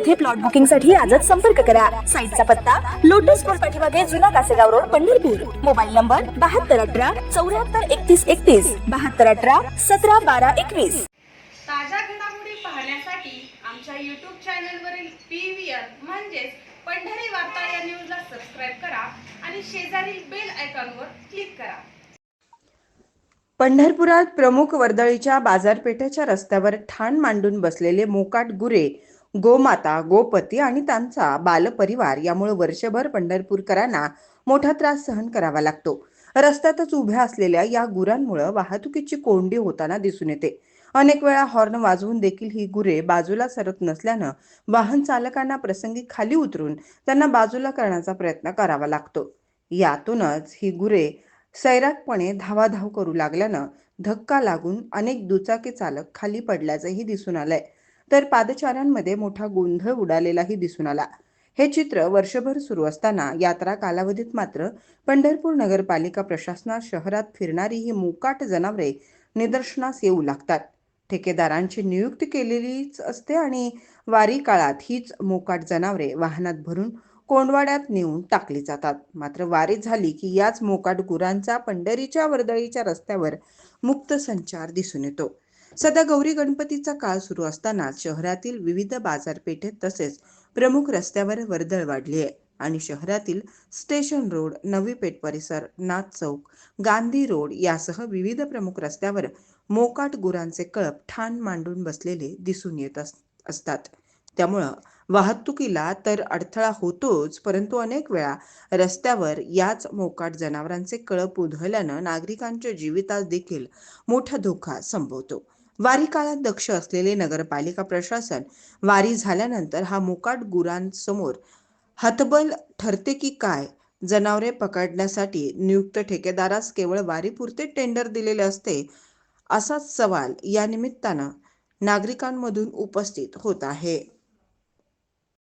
येथे प्लॉट बुकिंगसाठी आजच संपर्क करा. साईटचा पत्ता लोटस स्कूल पाठीमागे जुना Kasegaon road Pandharpur. Mobile number बहात्तर अठरा चौऱ्याहत्तर एकतीस एकतीस बहात्तर अठरा सतरा बारा एकवीस. ताज्या घडामोडी पाहण्यासाठी आमच्या यूट्यूब चॅनलवरील पी व्ही आर म्हणजेच पंढरी वार्ता या न्यूजला सबस्क्राईब करा आणि शेजारील बेल आयकॉनवर क्लिक करा. पंढरपुरात प्रमुख वर्दळीच्या बाजारपेठेच्या रस्त्यावर ठाण मांडून बसलेले मोकाट गुरे गोमाता गोपती आणि त्यांचा बालपरिवार यामुळे वर्षभर पंढरपूरकरांना मोठा त्रास सहन करावा लागतो. रस्त्यातच उभ्या असलेल्या या गुरांमुळे वाहतुकीची कोंडी होताना दिसून येते. अनेक वेळा हॉर्न वाजवून देखील ही गुरे बाजूला सरत नसल्यानं वाहन चालकांना प्रसंगी खाली उतरून त्यांना बाजूला करण्याचा प्रयत्न करावा लागतो. यातूनच ही गुरे सैरागपणे धावाधाव करू लागल्यानं धक्का लागून अनेक दुचाकी चालक खाली पडल्याचंही दिसून आलंय. तर पादचाऱ्यांमध्ये मोठा गोंधळ उडालेलाही दिसून आला. हे चित्र वर्षभर सुरू असताना यात्रा कालावधीत मात्र पंढरपूर नगरपालिका प्रशासनात शहरात फिरणारी ही मोकाट जनावरे निदर्शनास येऊ लागतात. ठेकेदारांची नियुक्ती केलेलीच असते आणि वारी काळात हीच मोकाट जनावरे वाहनात भरून कोंडवाड्यात नेऊन टाकली जातात. मात्र वारी झाली की याच मोकाट गुरांचा पंढरीच्या वर्दळीच्या रस्त्यावर मुक्त संचार दिसून येतो. सध्या गौरी गणपतीचा काळ सुरू असताना शहरातील विविध बाजारपेठेत तसेच प्रमुख रस्त्यावर वर्दळ वाढली आहे. आणि शहरातील स्टेशन रोड नवी पेठ परिसर नाथ चौक गांधी रोड यासह विविध प्रमुख रस्त्यावर मोकाट गुरांचे कळप ठाण मांडून बसलेले दिसून येत असतात. त्यामुळं वाहतुकीला तर अडथळा होतोच परंतु अनेक वेळा रस्त्यावर याच मोकाट जनावरांचे कळप उधळल्यानं नागरिकांच्या जीवितास देखील मोठा धोका संभवतो. वारी काळात दक्ष असलेले नगरपालिका प्रशासन वारी झाल्यानंतर हा मोकाट गुरांसमोर हतबल ठरते की काय? जनावरे पकडण्यासाठी नियुक्त ठेकेदारास केवळ वारीपुरते टेंडर दिलेले असते असाच सवाल या निमित्तानं नागरिकांमधून उपस्थित होत आहे.